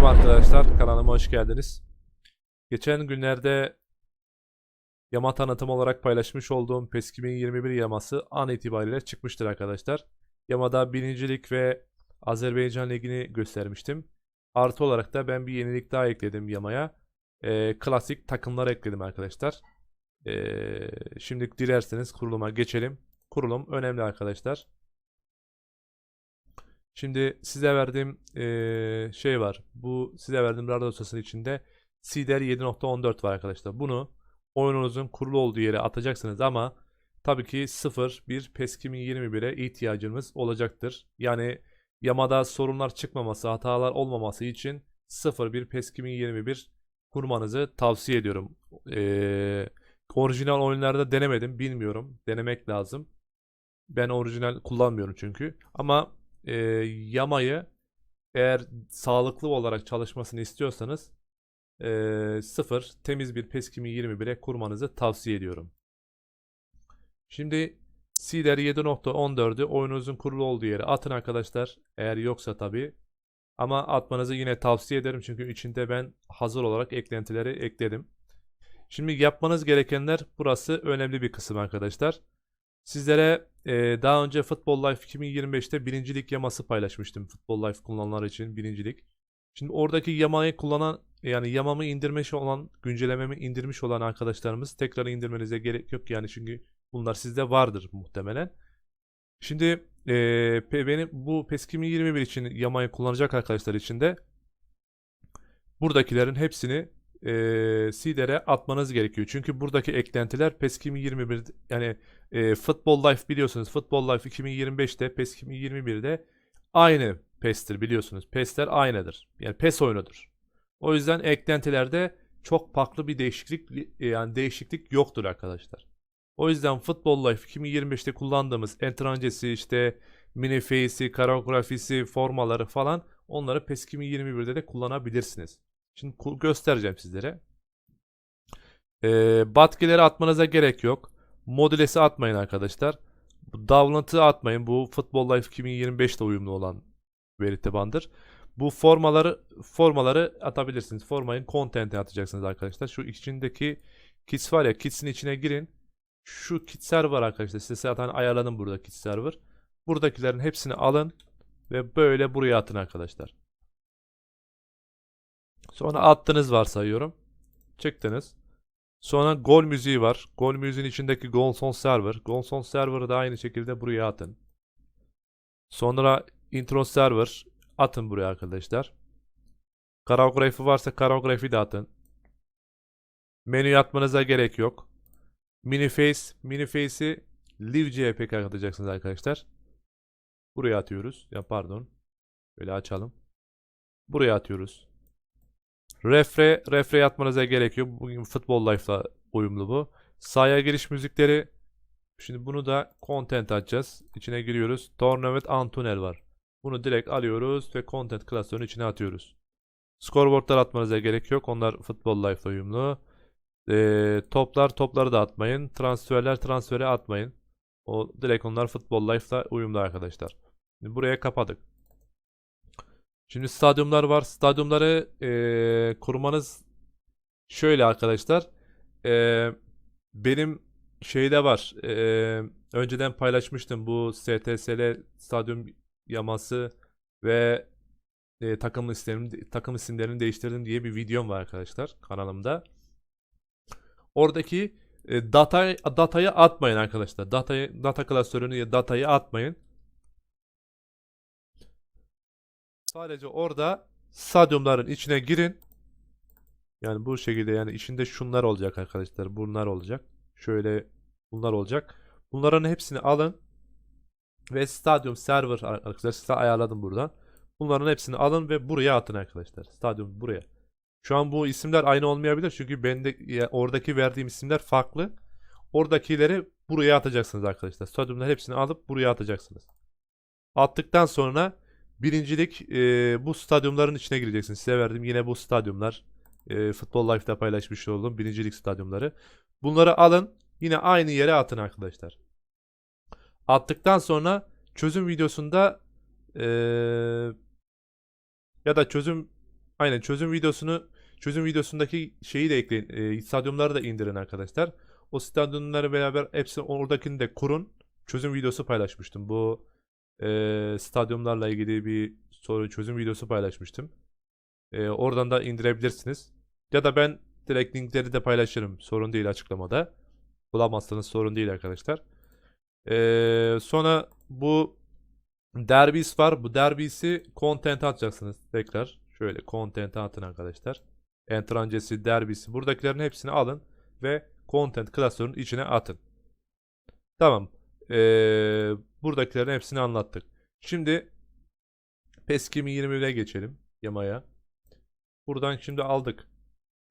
Merhaba arkadaşlar, kanalıma hoş geldiniz. Geçen günlerde yama tanıtım olarak paylaşmış olduğum PES 2021 yaması an itibariyle çıkmıştır arkadaşlar. Yamada birincilik ve Azerbaycan Ligi'ni göstermiştim. Artı olarak da ben bir yenilik daha ekledim yamaya. Ee, klasik takımlar ekledim arkadaşlar. Ee, şimdi dilerseniz kuruluma geçelim. Kurulum önemli arkadaşlar. Şimdi size verdiğim eee, şey var. Bu size verdiğim radar dosyasının içinde CDR 7.14 var arkadaşlar. Bunu oyununuzun kurulu olduğu yere atacaksınız ama tabii ki 0 bir PES 2021'e ihtiyacınız olacaktır. Yani yamada sorunlar çıkmaması, hatalar olmaması için 0 bir PES 2021 kurmanızı tavsiye ediyorum. Eee, orijinal oyunlarda denemedim, bilmiyorum. Denemek lazım. Ben orijinal kullanmıyorum çünkü. Ama e, yamayı eğer sağlıklı olarak çalışmasını istiyorsanız e, sıfır temiz bir PES 2021'e kurmanızı tavsiye ediyorum. Şimdi CDR 7.14'ü oyununuzun kurulu olduğu yere atın arkadaşlar. Eğer yoksa tabii. Ama atmanızı yine tavsiye ederim çünkü içinde ben hazır olarak eklentileri ekledim. Şimdi yapmanız gerekenler burası önemli bir kısım arkadaşlar. Sizlere e, daha önce Football Life 2025'te birincilik yaması paylaşmıştım. Football Life kullananlar için birincilik. Şimdi oradaki yamayı kullanan yani yamamı indirmiş olan, güncellememi indirmiş olan arkadaşlarımız tekrar indirmenize gerek yok yani çünkü bunlar sizde vardır muhtemelen. Şimdi e, benim bu PES 2021 için yamayı kullanacak arkadaşlar için de buradakilerin hepsini e, Seeder'e atmanız gerekiyor. Çünkü buradaki eklentiler PES 2021 yani e, Football Life biliyorsunuz. Football Life 2025'te PES 2021'de aynı PES'tir biliyorsunuz. PES'ler aynıdır. Yani PES oyunudur. O yüzden eklentilerde çok farklı bir değişiklik yani değişiklik yoktur arkadaşlar. O yüzden Football Life 2025'te kullandığımız entrancesi işte mini face'i, koreografisi, formaları falan onları PES 2021'de de kullanabilirsiniz. Şimdi göstereceğim sizlere. Ee, batkileri atmanıza gerek yok. Modülesi atmayın arkadaşlar. Download'ı atmayın. Bu Football Life 2025'te uyumlu olan veri tabandır. Bu formaları formaları atabilirsiniz. Formayın content'i atacaksınız arkadaşlar. Şu içindeki kits var ya kits'in içine girin. Şu kit server arkadaşlar. Size zaten ayarladım burada kit server. Buradakilerin hepsini alın ve böyle buraya atın arkadaşlar. Sonra attınız varsayıyorum. Çıktınız. Sonra gol müziği var. Gol müziğin içindeki gol son server. Gol son server'ı da aynı şekilde buraya atın. Sonra intro server atın buraya arkadaşlar. Koreografi varsa koreografi de atın. Menü atmanıza gerek yok. Mini face, mini face'i live JPG atacaksınız arkadaşlar. Buraya atıyoruz. Ya pardon. Böyle açalım. Buraya atıyoruz. Refre, refre atmanıza gerek yok. Bugün Football Life'la uyumlu bu. Sahaya giriş müzikleri. Şimdi bunu da content açacağız. İçine giriyoruz. Tournament Antunel var. Bunu direkt alıyoruz ve content klasörünün içine atıyoruz. Scoreboardlar atmanıza gerek yok. Onlar Football Life'la uyumlu. Ee, toplar topları da atmayın. Transferler transferi atmayın. O direkt onlar Football Life'la uyumlu arkadaşlar. Şimdi buraya kapadık. Şimdi stadyumlar var. Stadyumları eee, kurmanız şöyle arkadaşlar. Eee, benim şeyde var. Eee, önceden paylaşmıştım bu STSL stadyum yaması ve eee, takım isimlerini takım isimlerini değiştirdim diye bir videom var arkadaşlar kanalımda. Oradaki e, datayı datayı atmayın arkadaşlar. Datayı data klasörünü ya datayı atmayın. Sadece orada stadyumların içine girin. Yani bu şekilde yani içinde şunlar olacak arkadaşlar. Bunlar olacak. Şöyle bunlar olacak. Bunların hepsini alın. Ve stadyum server arkadaşlar size ayarladım buradan. Bunların hepsini alın ve buraya atın arkadaşlar. Stadyum buraya. Şu an bu isimler aynı olmayabilir çünkü bende ya, oradaki verdiğim isimler farklı. Oradakileri buraya atacaksınız arkadaşlar. Stadyumların hepsini alıp buraya atacaksınız. Attıktan sonra birincilik e, bu stadyumların içine gireceksiniz. Size verdiğim yine bu stadyumlar. E, Futbol Life'da paylaşmış olduğum birincilik stadyumları. Bunları alın. Yine aynı yere atın arkadaşlar. Attıktan sonra çözüm videosunda e, ya da çözüm aynen çözüm videosunu çözüm videosundaki şeyi de ekleyin. E, stadyumları da indirin arkadaşlar. O stadyumları beraber hepsini oradakini de kurun. Çözüm videosu paylaşmıştım. Bu e, stadyumlarla ilgili bir soru çözüm videosu paylaşmıştım. E, oradan da indirebilirsiniz. Ya da ben direkt linkleri de paylaşırım. Sorun değil açıklamada. Bulamazsanız sorun değil arkadaşlar. E, sonra bu derbis var. Bu derbisi content atacaksınız tekrar. Şöyle content atın arkadaşlar. Entrancesi, derbisi. Buradakilerin hepsini alın ve content klasörün içine atın. Tamam. Ee, buradakilerin hepsini anlattık. Şimdi PES 2021'e geçelim. Yamaya. Buradan şimdi aldık.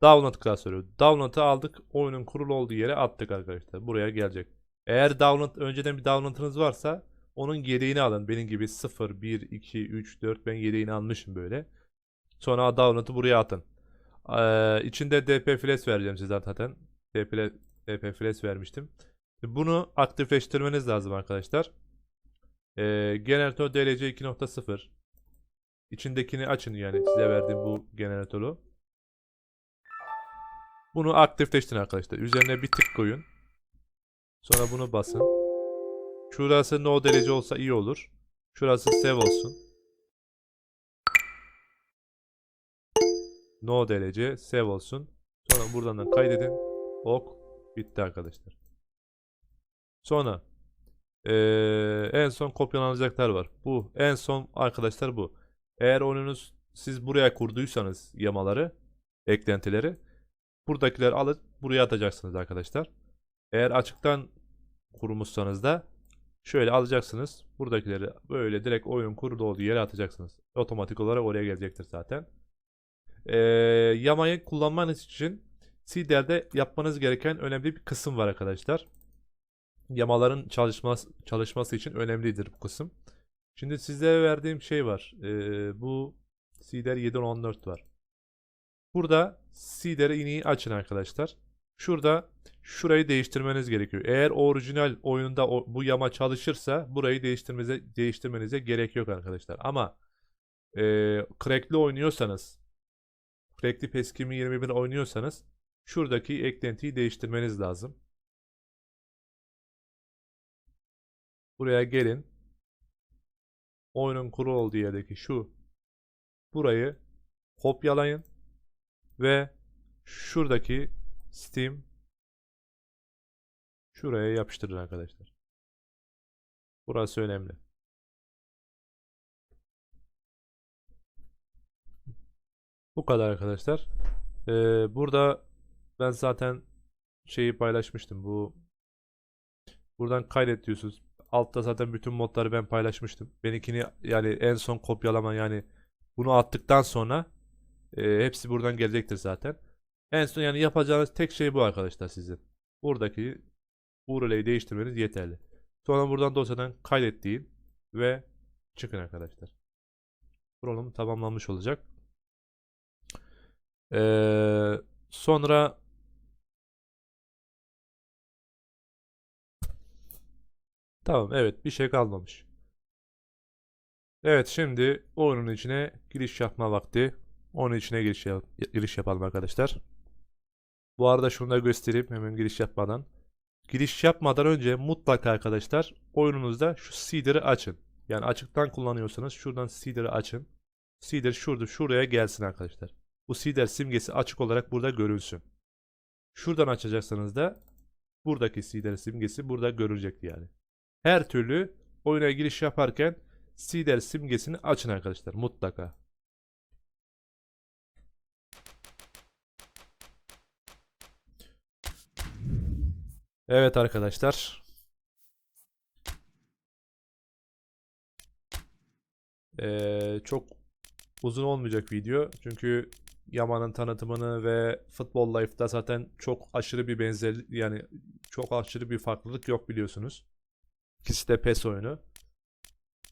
Download klasörü. Download'ı aldık. Oyunun kurulu olduğu yere attık arkadaşlar. Buraya gelecek. Eğer download önceden bir download'ınız varsa onun yedeğini alın. Benim gibi 0, 1, 2, 3, 4 ben yedeğini almışım böyle. Sonra download'ı buraya atın. Ee, içinde DP flash vereceğim size zaten. DP, DP flash vermiştim. Bunu aktifleştirmeniz lazım arkadaşlar. Ee, Generator DLC 2.0 İçindekini açın yani size verdiğim bu generatörü. Bunu aktifleştirin arkadaşlar. Üzerine bir tık koyun. Sonra bunu basın. Şurası no derece olsa iyi olur. Şurası save olsun. No derece save olsun. Sonra buradan da kaydedin. Ok. Bitti arkadaşlar. Sonra eee, en son kopyalanacaklar var. Bu en son arkadaşlar bu. Eğer oyununuz siz buraya kurduysanız yamaları, eklentileri buradakileri alıp buraya atacaksınız arkadaşlar. Eğer açıktan kurmuşsanız da şöyle alacaksınız. Buradakileri böyle direkt oyun kurulu olduğu yere atacaksınız. Otomatik olarak oraya gelecektir zaten. Ee, yamayı kullanmanız için CDL'de yapmanız gereken önemli bir kısım var arkadaşlar. Yamaların çalışması, çalışması için önemlidir bu kısım. Şimdi size verdiğim şey var. Ee, bu CDR 714 var. Burada CDR iniği açın arkadaşlar. Şurada şurayı değiştirmeniz gerekiyor. Eğer orijinal oyunda o- bu yama çalışırsa burayı değiştirmenize, değiştirmenize gerek yok arkadaşlar. Ama e, crackli oynuyorsanız crackli PES 2021 oynuyorsanız şuradaki eklentiyi değiştirmeniz lazım. Buraya gelin. Oyunun kuru olduğu yerdeki şu burayı kopyalayın ve şuradaki Steam şuraya yapıştırın arkadaşlar. Burası önemli. Bu kadar arkadaşlar. Ee, burada ben zaten şeyi paylaşmıştım. Bu buradan kaydet diyorsunuz. Altta zaten bütün modları ben paylaşmıştım. Benimkini yani en son kopyalama yani bunu attıktan sonra e, hepsi buradan gelecektir zaten. En son yani yapacağınız tek şey bu arkadaşlar sizin. Buradaki URL'yi değiştirmeniz yeterli. Sonra buradan dosyadan kaydet deyin ve çıkın arkadaşlar. Kurulum tamamlanmış olacak. Ee, sonra tamam evet bir şey kalmamış. Evet şimdi oyunun içine giriş yapma vakti. Onun içine giriş, yap- giriş yapalım arkadaşlar. Bu arada şunu da göstereyim hemen giriş yapmadan. Giriş yapmadan önce mutlaka arkadaşlar oyununuzda şu seeder'ı açın. Yani açıktan kullanıyorsanız şuradan seeder'ı açın. Seeder şurada şuraya gelsin arkadaşlar. Bu seeder simgesi açık olarak burada görülsün. Şuradan açacaksanız da buradaki seeder simgesi burada görülecek yani. Her türlü oyuna giriş yaparken seeder simgesini açın arkadaşlar mutlaka. Evet arkadaşlar. Ee, çok uzun olmayacak video. Çünkü Yaman'ın tanıtımını ve Futbol Life'da zaten çok aşırı bir benzerlik yani çok aşırı bir farklılık yok biliyorsunuz. İkisi de PES oyunu.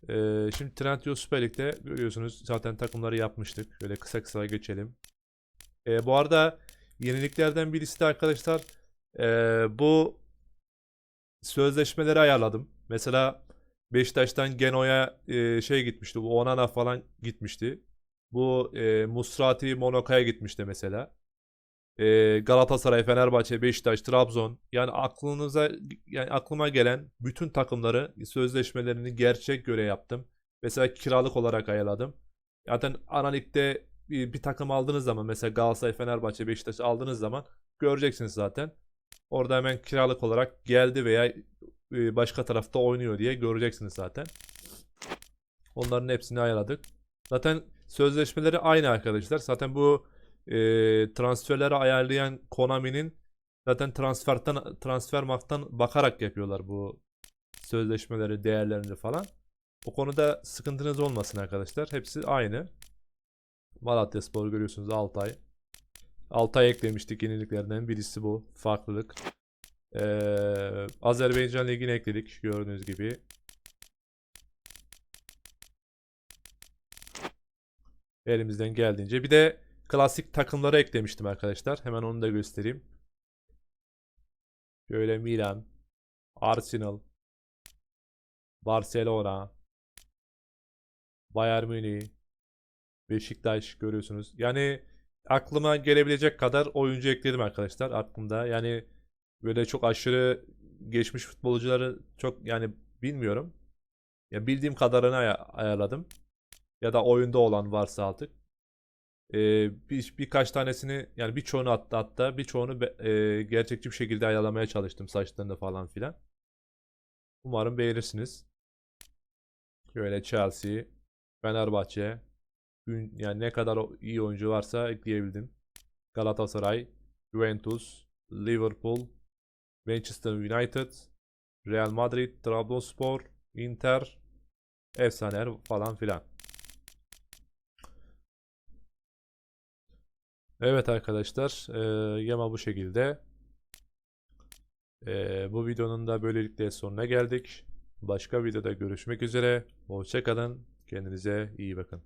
Ee, şimdi Trendyol Süper Lig'de görüyorsunuz zaten takımları yapmıştık. Şöyle kısa kısa geçelim. Ee, bu arada yeniliklerden birisi de arkadaşlar ee, bu sözleşmeleri ayarladım. Mesela Beşiktaş'tan Geno'ya e, şey gitmişti. Bu Onana falan gitmişti. Bu e, Musrati Monaka'ya gitmişti mesela. E, Galatasaray, Fenerbahçe, Beşiktaş, Trabzon. Yani aklınıza yani aklıma gelen bütün takımları sözleşmelerini gerçek göre yaptım. Mesela kiralık olarak ayarladım. Zaten ana ligde bir, bir takım aldığınız zaman mesela Galatasaray, Fenerbahçe, Beşiktaş aldığınız zaman göreceksiniz zaten. Orada hemen kiralık olarak geldi veya e, başka tarafta oynuyor diye göreceksiniz zaten. Onların hepsini ayarladık. Zaten sözleşmeleri aynı arkadaşlar. Zaten bu e, transferleri ayarlayan Konami'nin zaten transferten transfermarkttan bakarak yapıyorlar bu sözleşmeleri, değerlerini falan. O konuda sıkıntınız olmasın arkadaşlar. Hepsi aynı. Malatyaspor görüyorsunuz Altay. Altay eklemiştik yeniliklerden birisi bu. Farklılık. Ee, Azerbaycan Ligi'ni ekledik gördüğünüz gibi. Elimizden geldiğince. Bir de klasik takımları eklemiştim arkadaşlar. Hemen onu da göstereyim. Şöyle Milan, Arsenal, Barcelona, Bayern Münih, Beşiktaş görüyorsunuz. Yani aklıma gelebilecek kadar oyuncu ekledim arkadaşlar aklımda. Yani böyle çok aşırı geçmiş futbolcuları çok yani bilmiyorum. Ya bildiğim kadarını aya- ayarladım. Ya da oyunda olan varsa artık. Ee, bir, birkaç tanesini yani birçoğunu hatta hatta birçoğunu e, gerçekçi bir şekilde ayarlamaya çalıştım saçlarını falan filan. Umarım beğenirsiniz. Şöyle Chelsea, Fenerbahçe, yani ne kadar iyi oyuncu varsa ekleyebildim. Galatasaray, Juventus, Liverpool, Manchester United, Real Madrid, Trabzonspor, Inter, efsaneler falan filan. Evet arkadaşlar, eee yama bu şekilde. Eee, bu videonun da böylelikle sonuna geldik. Başka videoda görüşmek üzere. Hoşça kalın. Kendinize iyi bakın.